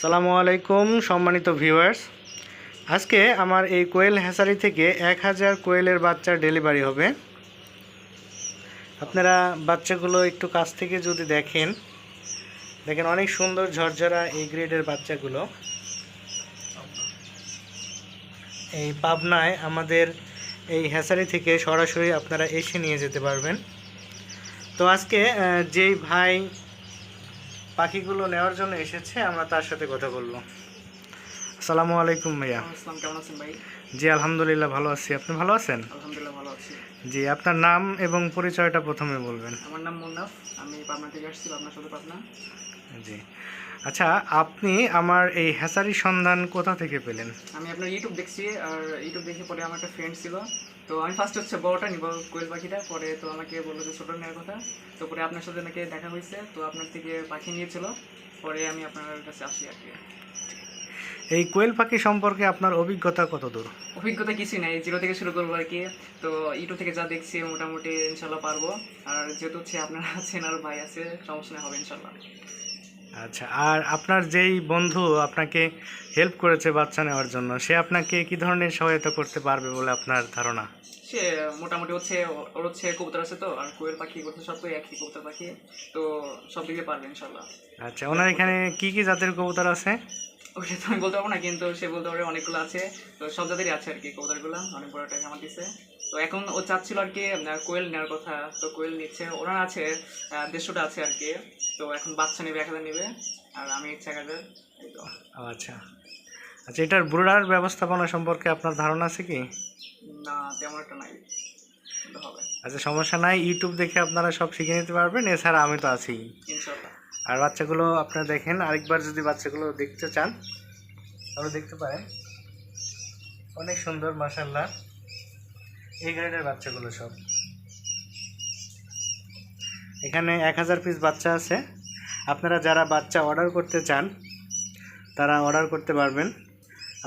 সালামু আলাইকুম, সম্মানিত ভিউয়ার্স। আজকে আমার এই কোয়েল হ্যাসারি থেকে এক হাজার কোয়েলের বাচ্চার ডেলিভারি হবে। আপনারা বাচ্চাগুলো একটু কাছ থেকে যদি দেখেন দেখেন অনেক সুন্দর ঝরঝরা এই গ্রেডের বাচ্চাগুলো। এই পাবনায় আমাদের এই হ্যাসারি থেকে সরাসরি আপনারা এসে নিয়ে যেতে পারবেন। তো আজকে যেই ভাই পাখিগুলো নেওয়ার জন্য এসেছে আমরা তার সাথে কথা বলব। আসসালামু আলাইকুম ভাইয়া। কেমন আছেন ভাই? জি আলহামদুলিল্লাহ ভালো আছি। আপনি ভালো আছেন? আলহামদুলিল্লাহ জি আপনার নাম এবং পরিচয়টা প্রথমে বলবেন। আমার নাম মুন্নাফ আমি পাবনা থেকে আসছি পাবনা সদর পাবনা। জি। আচ্ছা আপনি আমার এই হ্যাসারির সন্ধান কোথা থেকে পেলেন? আমি আপনার ইউটিউব দেখছি আর ইউটিউব দেখে পরে আমার একটা ফ্রেন্ড ছিল। তো আমি ফার্স্ট হচ্ছে বড়টা নিব কোয়েল পাখিটা। পরে তো আমাকে বলল যে ছোটো নেওয়ার কথা। তো পরে আপনার সাথে নাকি দেখা হয়েছে তো আপনার থেকে পাখি নিয়েছিল। পরে আমি আপনার কাছে আসি আর কি। এই কোয়েল পাখি সম্পর্কে আপনার অভিজ্ঞতা কত দূর অভিজ্ঞতা কিছুই নাই জিরো থেকে শুরু করব আর কি। তো ইউটিউব থেকে যা দেখছি মোটামুটি ইনশাল্লাহ পারব। আর যেহেতু হচ্ছে আপনারা আছেন আর ভাই আছে সমস্যা হবে ইনশাল্লাহ। আচ্ছা আর আপনার যেই বন্ধু আপনাকে হেল্প করেছে বাচ্চা নেওয়ার জন্য সে আপনাকে কি ধরনের সহায়তা করতে পারবে বলে আপনার ধারণা? সে মোটামুটি হচ্ছে ওর হচ্ছে কবুতর আছে তো আর কোয়েল পাখি করতে সব তো একই কবুতর পাখি তো সব দিকে পারবে ইনশাল্লাহ। আচ্ছা ওনার এখানে কি কি জাতের কবুতর আছে? ওটা তো আমি বলতে পারব না কিন্তু সে বলতে পারে অনেকগুলো আছে। তো সব জাতেরই আছে আর কি কবুতরগুলো অনেক বড় টাকা আমার দিছে। তো এখন ও চাচ্ছিল আর কি কোয়েল নেওয়ার কথা। তো কোয়েল নিচ্ছে ওরা আছে দেড়শোটা আছে আর কি। তো এখন বাচ্চা নেবে এক হাজার নেবে আর আমি ইচ্ছা এক হাজার আচ্ছা। আচ্ছা এটার ব্রুডার ব্যবস্থাপনা সম্পর্কে আপনার ধারণা আছে কি? না তেমন একটা নাই আচ্ছা সমস্যা নাই ইউটিউব দেখে আপনারা সব শিখে নিতে পারবেন এছাড়া আমি তো আছি। ইনশাল্লাহ। আর বাচ্চাগুলো আপনারা দেখেন, আরেকবার যদি বাচ্চাগুলো দেখতে চান, তাহলে দেখতে পারেন। অনেক সুন্দর মাসাল্লাহ এই গ্রেডের বাচ্চাগুলো সব। এখানে এক হাজার পিস বাচ্চা আছে। আপনারা যারা বাচ্চা অর্ডার করতে চান, তারা অর্ডার করতে পারবেন।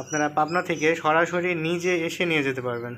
আপনারা পাবনা থেকে সরাসরি নিজে এসে নিয়ে যেতে পারবেন।